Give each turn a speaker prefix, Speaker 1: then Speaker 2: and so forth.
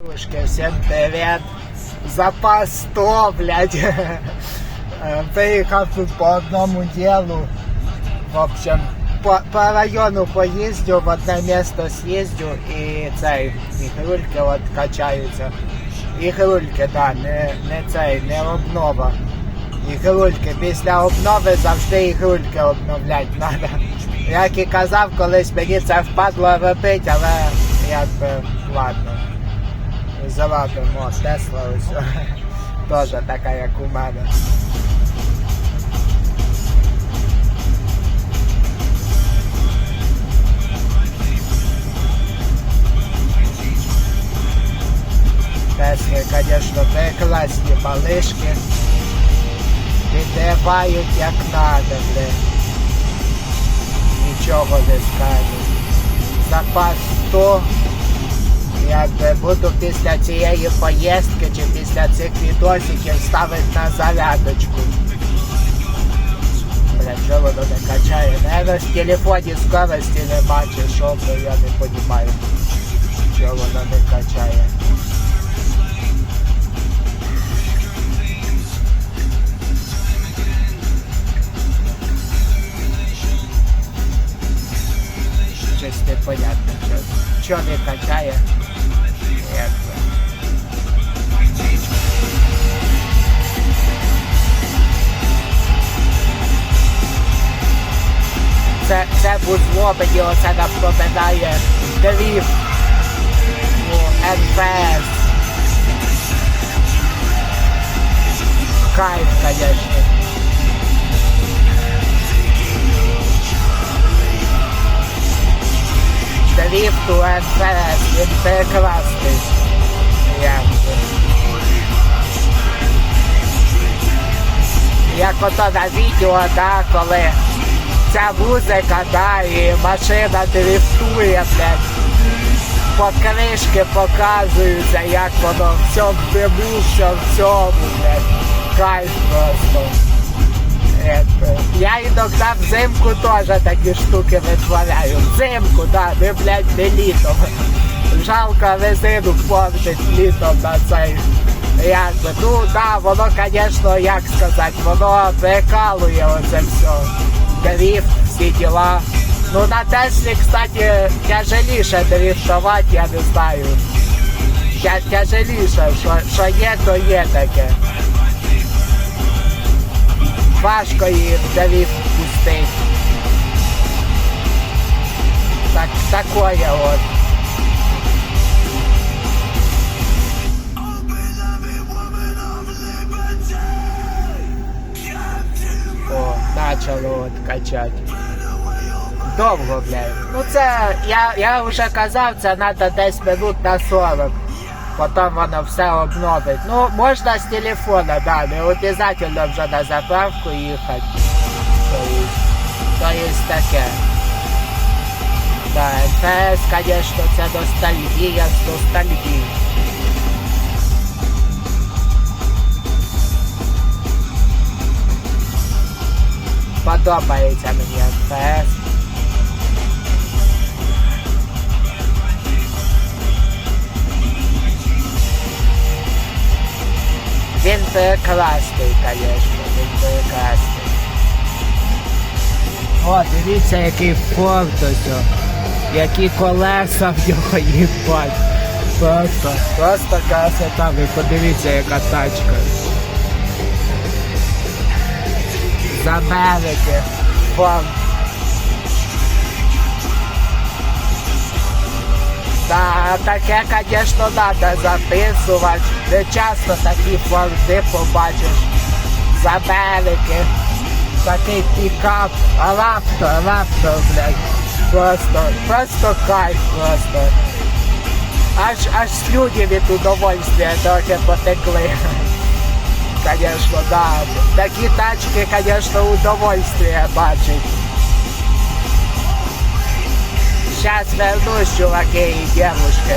Speaker 1: Девушки, всем привет! Запас 100, блядь. Е, Приїхав тут по одному делу. В общем, по, по району поїздю, в одне місто з'їздю і цей, ігрульки от качаються. Ігрульки, да, не, не цей, не обнова. Ігрульки. Після обнови завжди ігрульки обновляти треба. Як і казав, колись мені це впадло робити, але якби ладно. Завадимо Тесла ось. Теж така, як у мене. Тесли, звісно, прекрасні малишки. Відривають як надо, блин. Нічого не скажу. Запас 100. Якби буду після цієї поїздки чи після цих відосиків ставити на зарядочку. Бля, що воно не качає? Наверно, в телефоні скорості нема чи що, я не розумію, що воно не качає. Щось непонятне, що, що не качає. Це, це вузло мені оце напоминає дріфт у НФС. Кайф, конечно. Дріфт у НФС, він прекрасний. Якби. Як ото на відео, да, коли ця музика, да, машина дрифтує, блядь. По кришки показуються, як воно все в диму, все в цьому, блядь. Кайф просто. Якби. Я іноді взимку теж такі штуки витворяю. Взимку, да, не, блядь, не літом. Жалко резину портить літом на цей. Якби, ну да, воно, звісно, як сказати, воно прикалує оце все. Дріфт, всі діла. Ну на Теслі, кстати, тяжеліше дрифтувати, я не знаю. Тя, тяжеліше, що, що є, то є таке. Важко її в пустить. Так, такое от. О, начало от качати. Довго, блядь. Ну це, я, я вже казав, це треба десь минут на 40. Потім воно все обновить. Ну, можна з телефона, да, не обов'язково вже на заправку їхати. То есть, то есть таке. Да, НФС, звісно, це ностальгія з ностальгії. Подобається мені НФС. Він прекрасний, звісно, він прекрасний. О, дивіться, який форт ось. Які колеса в нього їбать. Просто, просто красота. Ви подивіться, яка тачка. З Америки. Форт. Да, таке, звісно, треба записувати. Не часто такі форти побачиш з Америки. Такий пікап, а лаптор, лаптор, блядь. Просто, просто кайф просто. Аж аж слюні від удовольствия трохи потекли. Конечно, да. Такі тачки, конечно, удовольствие бачить. Сейчас вернусь, чуваки и девушки.